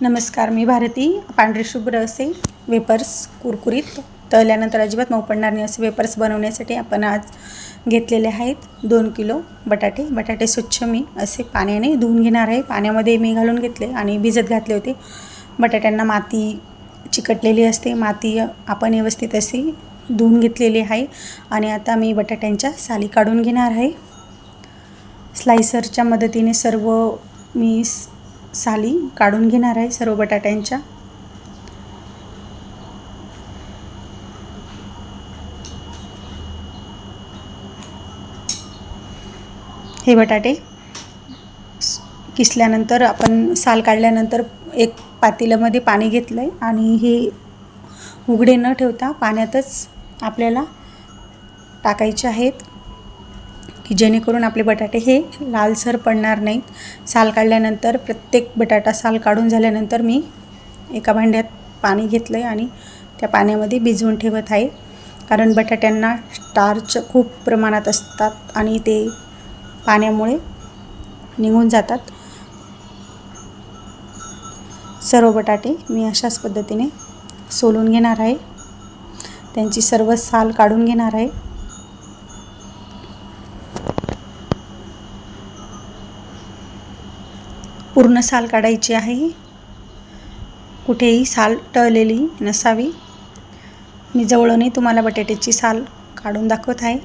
नमस्कार मी भारती. पांढरे शुभ्र असे वेपर्स कुरकुरीत. तळल्यानंतर अजिबात मऊ पडणार नाही असे वेपर्स बनवण्यासाठी आपण आज घेतलेले आहेत दोन किलो बटाटे. बटाटे स्वच्छ मी असे पाण्याने धुवून घेणार आहे. पाण्यामध्ये मी घालून घेतले आणि भिजत घातले होते. बटाट्यांना माती चिकटलेली असते. माती आपण व्यवस्थित अशी धुवून घेतलेली आहे आणि आता मी बटाट्यांच्या साली काढून घेणार आहे. स्लायसरच्या मदतीने सर्व मी साली काढून घेणार आहे सर्व बटाट्यांच्या. हे बटाटे किसल्यानंतर आपण साल काढल्यानंतर एक पातेल्यामध्ये पाणी घेतलं आहे आणि हे उघडे न ठेवता पाण्यातच आपल्याला टाकायचे आहेत. की जेणेकरून आपले बटाटे हे लालसर पडणार नाहीत. साल काढल्यानंतर प्रत्येक बटाटा साल काढून झाल्यानंतर मी एका भांड्यात पाणी घेतलं आहे आणि त्या पाण्यामध्ये भिजवून ठेवत आहे. कारण बटाट्यांना स्टार्च खूप प्रमाणात असतात आणि ते पाण्यामुळे निघून जातात. सर्व बटाटे मी अशाच पद्धतीने सोलून घेणार आहे. त्यांची सर्व साल काढून घेणार आहे. पूर्ण साल काढायची आहे कुठेही साल टळलेली नसावी. मी जवळूनही तुम्हाला बटाट्याची साल काढून दाखवत आहे.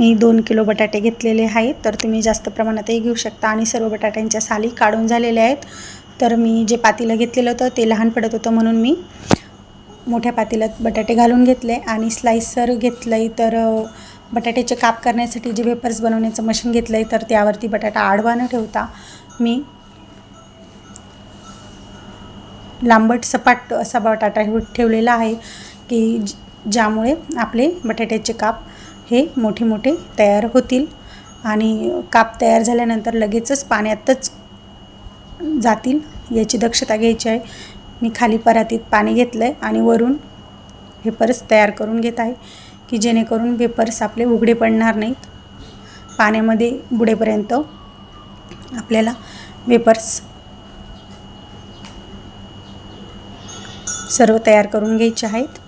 मी दोन किलो बटाटे घेतलेले आहेत. तर तुम्ही जास्त प्रमाणातही घेऊ शकता. आणि सर्व बटाट्यांच्या साली काढून झालेल्या आहेत. तर मी जे पातेलं घेतलेलं होतं ते लहान पडत होतं म्हणून मी मोठ्या पातेल्यात बटाटे घालून घेतले. आणि स्लायसर घेतलं आहे तर बटाट्याचे काप करण्यासाठी जे वेपर्स बनवण्याचं मशीन घेतलं आहे तर त्यावरती बटाटा आडवा न ठेवता मी लांबट सपाट असा बटाटा ठेवलेला आहे की ज- ज्यामुळे आपले बटाट्याचे काप हे मोठे मोठे तयार होतील. आणि काप तयार झाल्यानंतर लगेचच पाण्यातच जातील याची दक्षता घ्यायची आहे. मी खाली परातीत पाणी घेतलं आहे आणि वरून वेपर्स तयार करून घेत आहे की जेणेकरून वेपर्स आपले उघडे पडणार नाहीत. पाण्यामध्ये बुडेपर्यंत आपल्याला वेपर्स सर्व तयार करून घ्यायचे आहेत.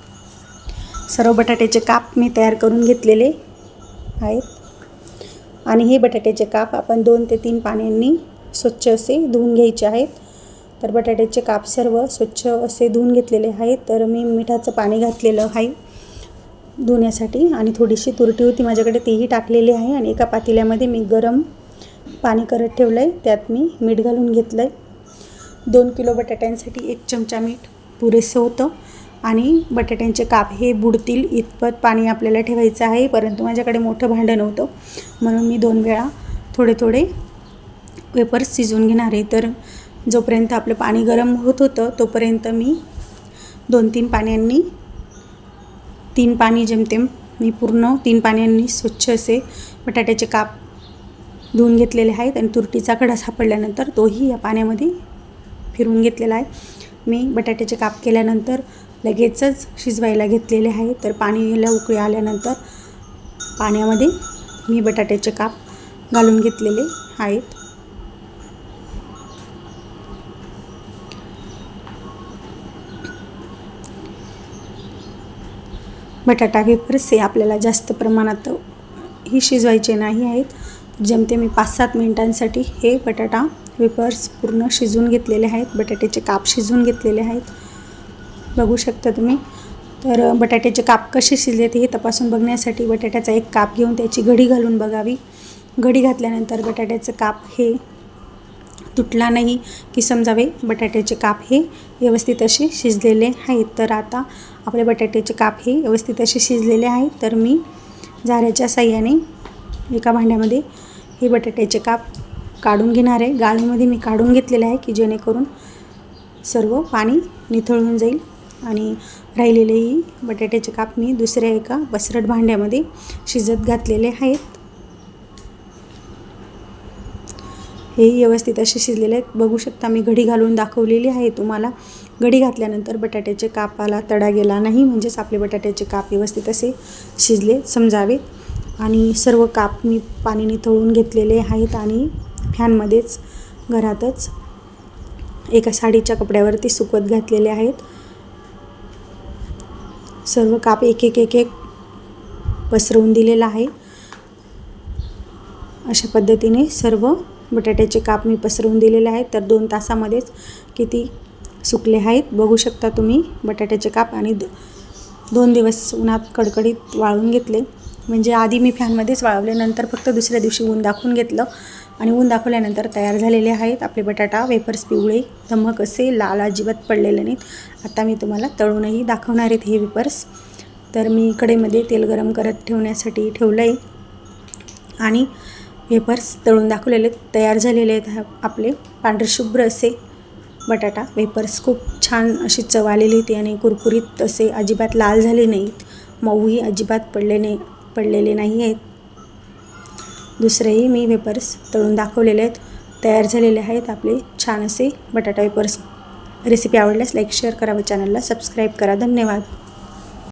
सर्व बटाट्याचे काप मी तयार करून घेतलेले आहेत. आणि हे बटाट्याचे काप आपण दोन ते तीन पाण्यांनी स्वच्छ असे धुवून घ्यायचे आहेत. तर बटाट्याचे काप सर्व स्वच्छ असे धुवून घेतलेले आहेत. तर मी मिठाचं पाणी घातलेलं आहे धुण्यासाठी आणि थोडीशी तुरटी होती माझ्याकडे तेही टाकलेली आहे आणि एका पातेल्यामध्ये मी गरम पाणी करत ठेवलं आहे त्यात मी मीठ घालून घेतलं आहे दोन किलो बटाट्यांसाठी एक चमचा मीठ पुरेसं होतं. आणि बटाट्यांचे काप हे बुडतील इतपत पाणी आपल्याला ठेवायचं आहे परंतु माझ्याकडे मोठं भांडं नव्हतं. म्हणून मी दोन वेळा थोडे थोडे वेपर्स शिजवून घेणार आहे. तर जोपर्यंत आपलं पाणी गरम होत होतं तोपर्यंत मी दोन तीन पाण्यांनी तीन पाणी जेमतेम मी पूर्ण तीन पाण्यांनी स्वच्छ असे बटाट्याचे काप धुवून घेतलेले आहेत आणि तुरटीचा कडा सापडल्यानंतर तोही या पाण्यामध्ये फिरवून घेतलेला आहे. मी बटाट्याचे काप केल्यानंतर लगेचच शिजवायला घेतलेले आहे. तर पाणीला उकळी आल्यानंतर पाण्यामध्ये मी बटाट्याचे काप घालून घेतलेले आहेत. बटाटा वेफर्स हे आपल्याला जास्त प्रमाणात ही शिजवायचे नाही आहेत. जेमते मी पाच सात मिनिटांसाठी हे बटाटा वेफर्स पूर्ण शिजवून घेतलेले आहेत. बटाट्याचे काप शिजवून घेतलेले आहेत. बघू शकता तुम्ही. तर बटाट्याचे काप कसे शिजलेत हे तपासून बघण्यासाठी बटाट्याचा एक काप घेऊन त्याची घडी घालून बघावी. घडी घातल्यानंतर बटाट्याचं काप हे तुटला नाही की समजावे. बटाट्याचे काप हे व्यवस्थित असे शिजलेले आहेत. तर आता आपले बटाट्याचे काप हे व्यवस्थित असे शिजलेले आहेत. तर मी झाऱ्याच्या साह्याने एका भांड्यामध्ये हे बटाट्याचे काप काढून घेणार आहे. गाळीमध्ये मी काढून घेतलेले आहे की जेणेकरून सर्व पाणी निथळून जाईल. आणि राहिलेलेही बटाट्याचे काप मी दुसऱ्या एका पसरट भांड्यामध्ये शिजत घातलेले आहेत. हेही व्यवस्थित असे शिजलेले आहेत. बघू शकता मी घडी घालून दाखवलेली आहे तुम्हाला. घडी घातल्यानंतर बटाट्याचे कापाला तडा गेला नाही म्हणजेच आपले बटाट्याचे काप व्यवस्थित असे शिजले समजावेत. आणि सर्व काप मी पाणीने तळून घेतलेले आहेत आणि फॅनमध्येच घरातच एका साडीच्या कपड्यावरती सुकवत घातलेले आहेत. सर्व काप एक एक एक एक पसरवून दिलेला आहे. अशा पद्धतीने सर्व बटाट्याचे काप मी पसरवून दिलेले आहेत. तर दोन तासामध्येच किती सुकले आहेत बघू शकता तुम्ही. बटाट्याचे काप आणि दोन दिवस उन्हात कडकडीत वाळून घेतले. म्हणजे आधी मी फॅनमध्येच वाळवले नंतर फक्त दुसऱ्या दिवशी ऊन दाखवून घेतलं. आणि ऊन दाखवल्यानंतर तयार झालेले आहेत आपले बटाटा वेफर्स पिवळे धमक असे लाल अजिबात पडलेले नाहीत. आता मी तुम्हाला तळूनही दाखवणार आहेत हे वेफर्स. तर मी कडेमध्ये तेल गरम करत ठेवण्यासाठी ठेवलं आहे आणि वेफर्स तळून दाखवलेले तयार झालेले आहेत आपले पांढरे शुभ्र असे बटाटा. वेफर्स खूप छान अशी चव आलेली होती आणि कुरकुरीत असे अजिबात लाल झाले नाहीत. मऊही अजिबात पडले नाही पडलेले नाही आहेत. दुसरेही मी वेपर्स तळून दाखवलेले आहेत. तयार झालेले आहेत आपले छान असे बटाटा वेपर्स. रेसिपी आवडल्यास लाईक शेअर करा व चॅनलला सबस्क्राईब करा. धन्यवाद.